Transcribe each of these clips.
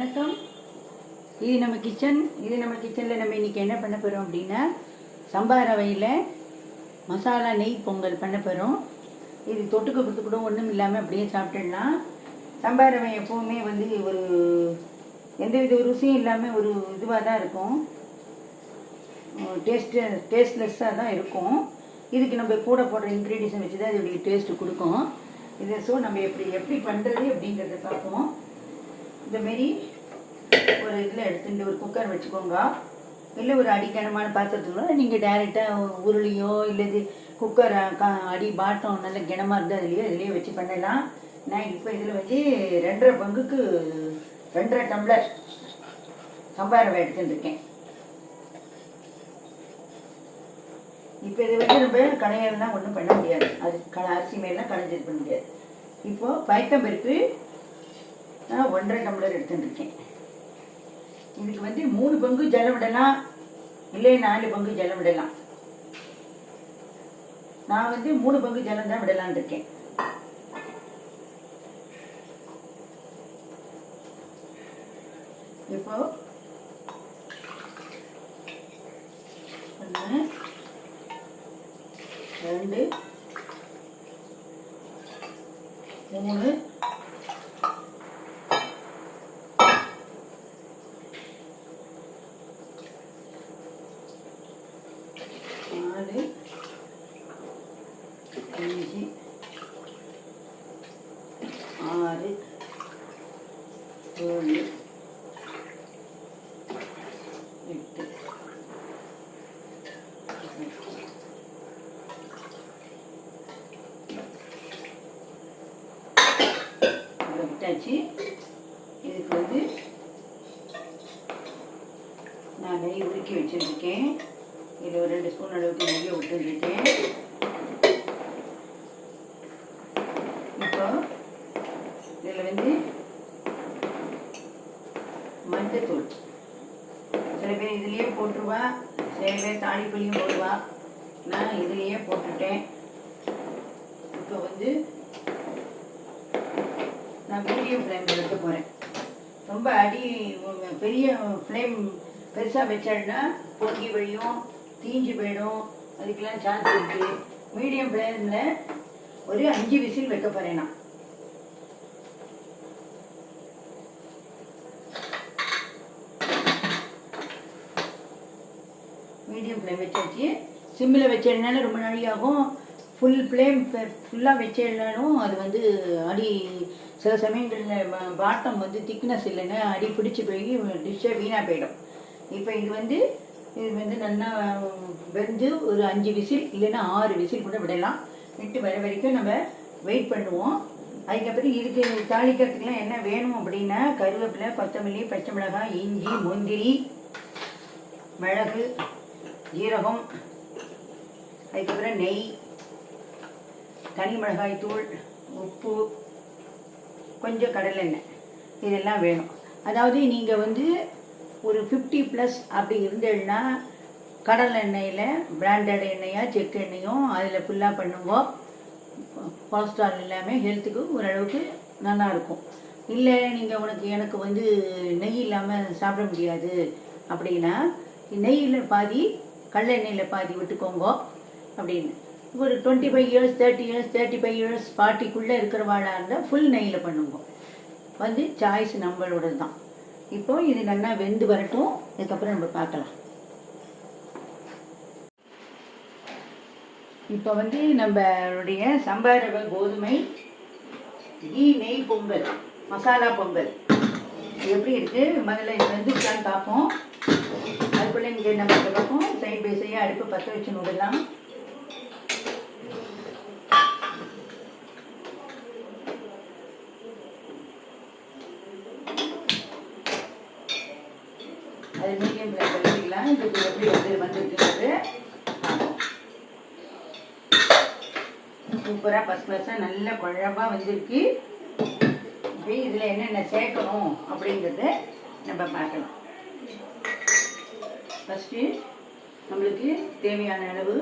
வணக்கம். இது நம்ம கிச்சன் இது நம்ம கிச்சனில் நம்ம இன்றைக்கி என்ன பண்ண போகிறோம் அப்படின்னா சம்பா ரவையில் மசாலா நெய் பொங்கல் பண்ண போகிறோம் இது தொட்டுக்க கூட ஒன்றும் இல்லாமல் அப்படியே சாப்பிட்டுடலாம். சம்பா ரவை எப்போவுமே வந்து ஒரு எந்தவித ருசியும் இல்லாமல் ஒரு இதுவாக தான் இருக்கும். டேஸ்ட்டு டேஸ்ட்லெஸ்ஸாக தான் இருக்கும். இதுக்கு நம்ம கூட போடுற இன்க்ரீடியன்ஸை வச்சு தான் இதோடைய டேஸ்ட்டு கொடுக்கும். இதை ஸோ நம்ம எப்படி எப்படி பண்ணுறது அப்படிங்கிறத பார்ப்போம். இந்த மாரி ஒரு இதில் எடுத்துட்டு ஒரு குக்கர் வச்சுக்கோங்க. இல்லை ஒரு அடிக்கனமான பாத்திரத்துக்குள்ள நீங்கள் டைரெக்டாக உருளியோ இல்லை இது குக்கர் அடி பாட்டம் நல்ல கிணமாக இருந்தால் அதுலேயோ இதுலேயோ வச்சு பண்ணலாம். நான் இப்போ இதில் வந்து ரெண்டரை பங்குக்கு ரெண்டரை டம்ளர் சம்பா ரவை எடுத்துட்டு இருக்கேன். இப்போ இது வந்து நம்ம களையெல்லாம் ஒன்றும் பண்ண முடியாது. அது க அரிசி மேலாம் களைஞ்சது பண்ண முடியாது. இப்போது பயத்தம்பருப்பு நான் ஒன்றரை டம்ளர் எடுத்துட்டுருக்கேன். இதுக்கு வந்து மூணு பங்கு ஜலம் விடலாம் இல்லை நாலு பங்கு ஜலம் விடலாம். நான் வந்து மூணு பங்கு ஜலம் தான் விடலான் இருக்கேன். இப்போ ஒன்று ரெண்டு மூணு நாலு அஞ்சு ஆறு ஏழு எட்டு விட்டாச்சு. இதுக்கு வந்து நான் நெய் உருக்கி வச்சுருக்கேன். இதில் ஒரு ரெண்டு ஸ்பூன் அளவுக்கு நெய்யை விட்டுருக்கேன் இப்போ இதில் வந்து மஞ்சத்தூள் சில பேர் இதுலேயே போட்டுருவா. சில பேர் தாளிப்புலையும் போடுவா. நான் இதுலேயே போட்டுட்டேன். இப்போ வந்து நான் மீடியம் ஃப்ளேமில் வைக்க போகிறேன் ரொம்ப அடி பெரிய ஃப்ளேம் பெருசாக வச்சேன்னா பொங்கி வழியும் தீஞ்சு போயிடும். அதுக்கெல்லாம் சான்ஸ் இருக்குது மீடியம் ஃப்ளேமில் ஒரு அஞ்சு விசில் வைக்க போகிறேன் நான் மீடியம் ஃப்ளேம் வச்சாச்சு. சிம்மில் வச்சேன்னாலும் ரொம்ப நாழி ஃபுல் ஃப்ளேம் ஃபுல்லாக வச்சேன்னாலும் அது வந்து அடி சில சமயங்களில் பாட்டம் வந்து திக்னஸ் இல்லைன்னா அடி பிடிச்சி போய் டிஷ்ஷாக வீணாக போயிடும். இப்போ இது வந்து இது வந்து நல்லா வெந்து ஒரு அஞ்சு விசில் இல்லைன்னா ஆறு விசில் கூட விடலாம். விட்டு வர வரைக்கும் நம்ம வெயிட் பண்ணுவோம். அதுக்கப்புறம் இதுக்கு தாளிக்கிறதுக்குலாம் என்ன வேணும் அப்படின்னா கருவேப்பிலை கொத்தமல்லி பச்சை மிளகாய் இஞ்சி முந்திரி மிளகு ஜீரகம் அதுக்கப்புறம் நெய் தனி மிளகாய் தூள் உப்பு கொஞ்சம் கடலெண்ணெய் இதெல்லாம் வேணும். அதாவது நீங்கள் வந்து ஒரு ஃபிஃப்டி ப்ளஸ் அப்படி இருந்தேன்னா கடல் எண்ணெயில் பிராண்டட் எண்ணெயாக செக் எண்ணெயும் அதில் ஃபுல்லாக பண்ணுவோம் கொலஸ்ட்ரால் எல்லாமே ஹெல்த்துக்கு ஓரளவுக்கு நல்லா இருக்கும். இல்லை நீங்கள் உனக்கு எனக்கு வந்து நெய் இல்லாமல் சாப்பிட முடியாது அப்படின்னா நெய்யில் பாதி கடலெண்ணெயில் பாதி விட்டுக்கோங்க அப்படின்னு. ஒரு twenty five years thirty years thirty five years ஃபார்ட்டிக்குள்ளே இருக்கிறவாளாக இருந்தால் ஃபுல் நெய்யில் பண்ணுங்க. வந்து சாய்ஸ் நம்மளோட தான் இப்போ இது நல்லா வெந்து வரட்டும் இதுக்கப்புறம் நம்ம பார்க்கலாம். இப்போ வந்து நம்மளுடைய சம்பாரவ கோதுமை கீ நெய் பொங்கல் மசாலா பொங்கல். இது எப்படி இருக்குது முதல்ல இது வந்து உட்காந்து பார்ப்போம். அதுக்குள்ளே இங்கே நம்ம பார்ப்போம்? சைடு பை சைடாக அடுப்பு பற்ற வச்சு விடலாம் அது மீடியம் ஃப்ளேம் பண்ணிக்கலாம். இது எப்படி வந்து வந்துருக்குங்கிறது சூப்பராக ஃபஸ்ட் கிளாஸாக நல்ல குழம்பாக வந்திருக்கு. இப்போ இதில் என்னென்ன சேர்க்கணும் அப்படிங்கிறத நம்ம பார்க்கலாம். ஃபஸ்ட்டு நம்மளுக்கு தேவையான அளவு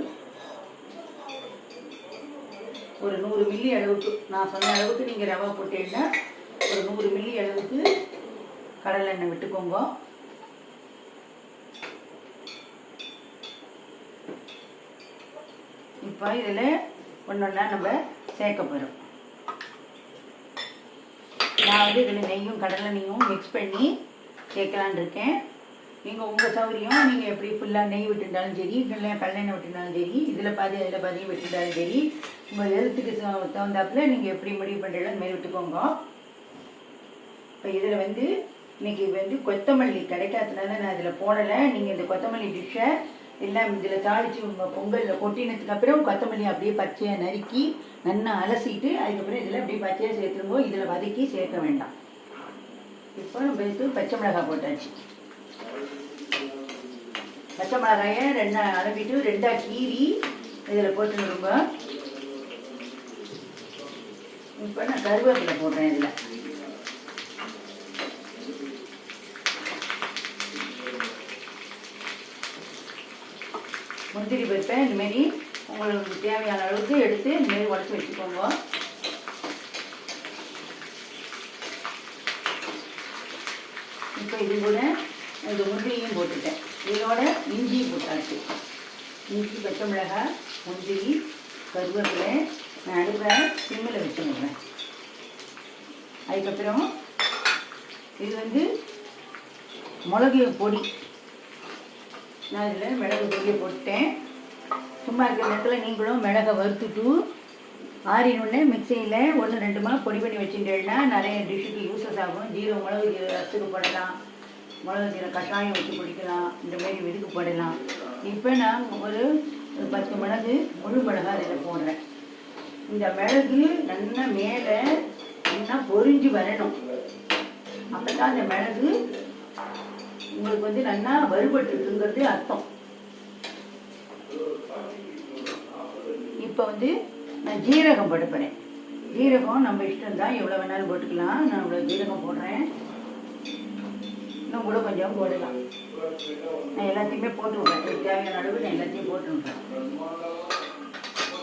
ஒரு நூறு மில்லி அளவுக்கு. நான் சொன்ன அளவுக்கு நீங்கள் ரவை போட்டீங்கன்னா ஒரு நூறு மில்லி அளவுக்கு கடலை எண்ணெய் விட்டுக்கோங்க. இப்போ இதில் ஒன்றொன்னா நம்ம சேர்க்க போகிறோம் நான் வந்து இதில் நெய்யும் கடலை நெய்யும் மிக்ஸ் பண்ணி சேர்க்கலான்னு இருக்கேன். நீங்கள் உங்கள் சௌகரியம் நீங்கள் எப்படி ஃபுல்லாக நெய் விட்டுட்டாலும் சரி இல்லை கல்லெண்ணெய் விட்டுட்டாலும் சரி இதில் பாதி அதில் பாதி விட்டுட்டாலும் சரி உங்கள் எழுத்துக்கு தகுந்தாப்புல நீங்கள் எப்படி முடிவு பண்ணுறீங்களோ அந்த மாதிரி விட்டுக்கோங்க. இப்போ இதில் வந்து இன்னைக்கு வந்து கொத்தமல்லி கிடைக்காததுனால நான் இதில் போடலை. நீங்கள் இந்த கொத்தமல்லி டிஷ்ஷை எல்லாம் இதில் தாளித்து உங்கள் பொங்கலில் கொட்டினதுக்கு அப்புறம் கொத்தமல்லி அப்படியே பச்சையாக நறுக்கி நல்லா அலசிட்டு அதுக்கப்புறம் இதில் அப்படியே பச்சையாக சேர்த்துரும்போது இதில் வதக்கி சேர்க்க வேண்டாம். இப்போ நம்ம பச்சை மிளகாய் போட்டாச்சு. பச்சை மிளகாயை ரெண்டா அலம்பிட்டு ரெண்டா கீரி இதில் போட்டுருங்க இப்போ நான் கருவேப்பிலை போடுறேன் இதில். முந்திரி பருப்பை இந்தமாரி உங்களுக்கு தேவையான அளவுக்கு எடுத்து இந்தமாரி உடச்சி வச்சுக்கோங்க. இப்போ இது கூட இந்த முந்திரியும் போட்டுட்டேன். இதோட இஞ்சி போட்டாச்சு. இஞ்சி பச்சை மிளகாய் முந்திரி கருவேப்பிலை நான் அடுப்பை சிம்மில் வச்சுருவேன். அதுக்கப்புறம் இது வந்து மிளகு பொடி. நான் இதில் மிளகு பொடியை போட்டேன் சும்மா இருக்கிற நேரத்தில் நீங்களும் மிளகை வறுத்துட்டு ஆறினோடனே மிக்சியில் ஒன்று ரெண்டுமா பொடி பண்ணி வச்சுட்டேன்னா நிறைய டிஷ்ஷுக்கு யூஸஸ் ஆகும். ஜீரோ மிளகு ஜீரோ ரசத்துக்கு போடலாம். மிளகு ஜீரோ கஷாயம் வச்சு குடிக்கலாம் இந்த மாதிரி இதுக்கு போடலாம். இப்போ நான் ஒரு ஒரு பத்து மிளகு முழு மிளகா அதில் போடுறேன். இந்த மிளகு நல்லா மேலே நல்லா பொறிஞ்சு வரணும். அப்போ தான் அந்த மிளகு உங்களுக்கு வந்து நல்லா வறுபட்டுருக்குங்கிறது அர்த்தம். இப்போ வந்து நான் ஜீரகம் போட்டு ஜீரகம் நம்ம இஷ்டம் தான் எவ்வளோ வேணாலும் போட்டுக்கலாம். நான் இவ்வளோ ஜீரகம் போடுறேன். இன்னும் கூட கொஞ்சம் போடலாம். நான் எல்லாத்தையுமே போட்டு விட்றேன் தேவையான அளவு நான் எல்லாத்தையும் போட்டு விட்றேன்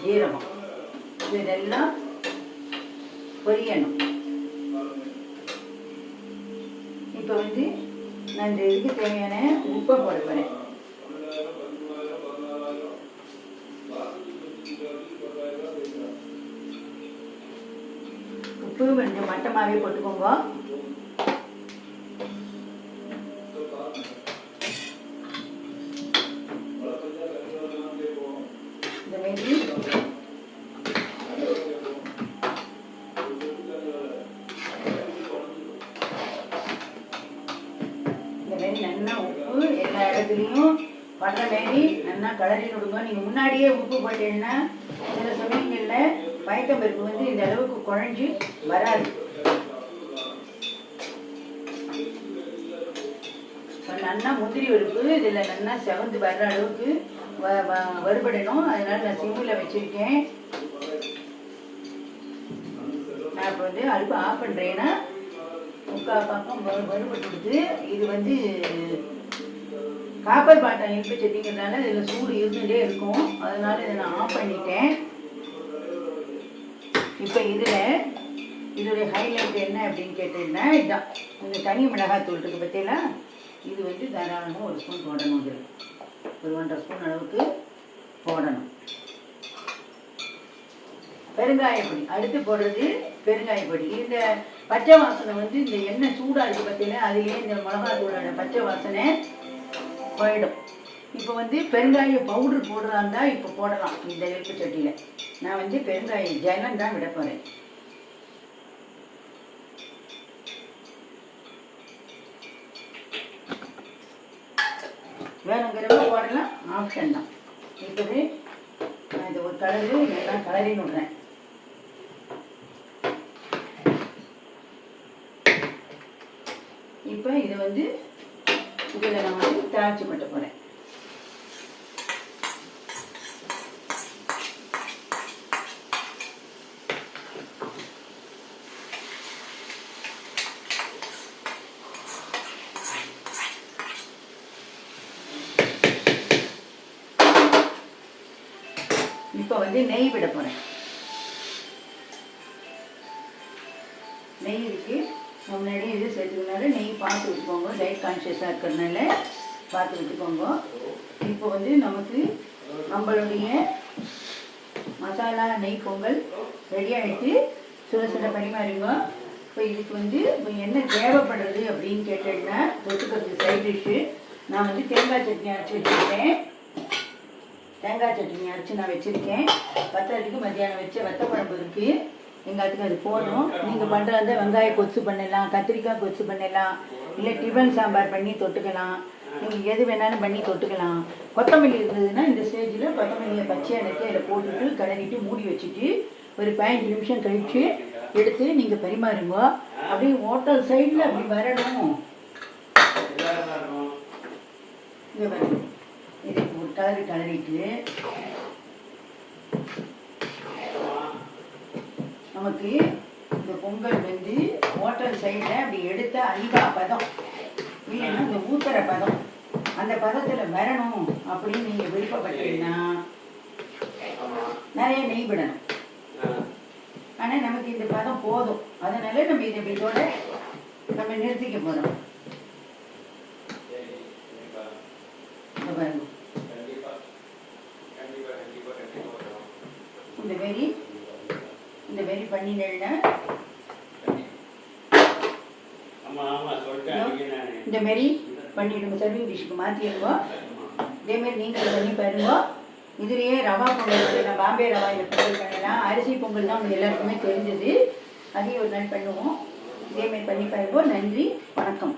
ஜீரகம். இதெல்லாம் பொரியணும். இப்போ வந்து நான் இந்த இதுக்கு தேவையான உப்பை போட போகிறேன் உப்பு கொஞ்சம் மட்டமாகவே போட்டுக்கோங்க. நல்லா கலரி விடுங்க. நீங்கள் முன்னாடியே உப்பு போட்டீங்கன்னா சில சமயங்களில் பயத்தம்பருப்பு வந்து இந்த அளவுக்கு குழஞ்சி வராது. நல்லா முந்திரி பருப்பு இதில் நல்லா செவந்து வர்ற அளவுக்கு வ வ- வறுபடணும். அதனால நான் சிம்மில் வச்சுருக்கேன். நான் இப்போ வந்து அடுப்பு ஆஃப் பண்ணுறேன்னா முக்கால் பக்கம் வறுபட்டு கொடுத்து இது வந்து காப்பர் பாட்டம் இருப்பு சட்டிங்கிறதுனால இதில் சூடு இருந்துகிட்டே இருக்கும். அதனால இதை நான் ஆஃப் பண்ணிட்டேன். இப்போ இதில் இதோடைய ஹைலைட் என்ன அப்படின்னு கேட்டீங்கன்னா இதுதான் இந்த தனி மிளகாய் தூள் இருக்கு பார்த்தீங்களா? இது வந்து தாராளமாக ஒரு ஸ்பூன் போடணும் இதில். ஒரு ஒன்றரை ஸ்பூன் அளவுக்கு போடணும். பெருங்காயப்பொடி அடுத்து போடுறது பெருங்காயப்பொடி இந்த பச்சை வாசனை வந்து இந்த எண்ணெய் சூடாக இருக்குது பார்த்தீங்கன்னா அதுலேயே இந்த மிளகாய் தூளோட பச்சை வாசனை போயிடும். இப்போ வந்து பெருங்காய பவுடர் போடுறதா இருந்தால் இப்போ போடலாம் இந்த எலுப்பு சட்டியில். நான் வந்து பெருங்காய ஜலம் தான் விட போகிறேன் வேணுங்கிறப்ப போடலாம் ஆப்ஷன் தான். இப்போது நான் இதை ஒரு கலரு எல்லாம் கலரையும் விடுறேன். இப்போ இதை வந்து இதில் நான் வந்து தாளிச்சு கொட்ட போகிறேன் இப்போ வந்து நெய் விட போகிறேன் நெய் இருக்குது முன்னாடி இது சேர்த்துக்கனால நெய் பார்த்து விட்டுக்கோங்க. டயட் கான்ஷியஸாக இருக்கிறதுனால பார்த்து விட்டுக்கோங்க. இப்போ வந்து நமக்கு நம்மளுடைய மசாலா நெய் பொங்கல் ரெடி ஆகிட்டு சுட சுட பரிமாறிங்க இப்போ இதுக்கு வந்து இப்போ என்ன தேவைப்படுறது அப்படின்னு கேட்டேன்னா தொட்டுக்கிறது சைட் டிஷ்ஷு நான் வந்து தேங்காய் சட்னி அரைச்சி வச்சுருக்கேன். தேங்காய் சட்னி அரைச்சி நான் வச்சுருக்கேன். பத்தரைக்கு மத்தியானம் வச்ச வத்த குழம்பு இருக்குது எங்காத்துக்கு அது போடணும் நீங்கள் பண்ணுறது வெங்காய கொச்சு பண்ணலாம் கத்திரிக்காய் கொச்சு பண்ணலாம் இல்லை டிஃபன் சாம்பார் பண்ணி தொட்டுக்கலாம். நீங்கள் எது வேணாலும் பண்ணி தொட்டுக்கலாம். கொத்தமல்லி இருந்ததுன்னா இந்த ஸ்டேஜில் கொத்தமல்லியை பச்சையாக எடுத்து அதில் போட்டுட்டு கிளறிட்டு மூடி வச்சுட்டு ஒரு பதினஞ்சு நிமிஷம் கழித்து எடுத்து நீங்கள் பரிமாறுங்க. அப்படியே ஹோட்டல் சைடில் அப்படி வரணும். வரணும் இதை ஒரு கலரி கலரிட்டு. நமக்கு இந்த பொங்கல் வந்து ஹோட்டல் சைடில் அப்படி எடுத்த அல்வா பதம். இல்லைன்னா இந்த ஊத்துற பதம். அந்த பதத்தில் வரணும் அப்படின்னு நீங்கள் விருப்பப்பட்டீங்கன்னா நிறைய நெய் விடணும். ஆனால் நமக்கு இந்த பதம் போதும். அதனால நம்ம இதை இதோட நம்ம நிறுத்திக்க போகிறோம் பாருங்க இந்த வெறி இந்த வெறி பண்ணினேன்னா இந்த மாரி பண்ணிடுங்க சர்விங் டிஷ்ஷுக்கு மாற்றிடுங்க இதேமாரி நீங்கள் பண்ணி பாருங்க. இதுலேயே ரவா பொங்கல் பண்ணலாம் பாம்பே ரவா இந்த பொங்கல் பண்ணலாம் அரிசி பொங்கல் தான் உங்களுக்கு எல்லாருக்குமே தெரிஞ்சது. அதையும் ஒரு நாள் பண்ணுவோம். இதேமாரி பண்ணி பாருங்க. நன்றி வணக்கம்.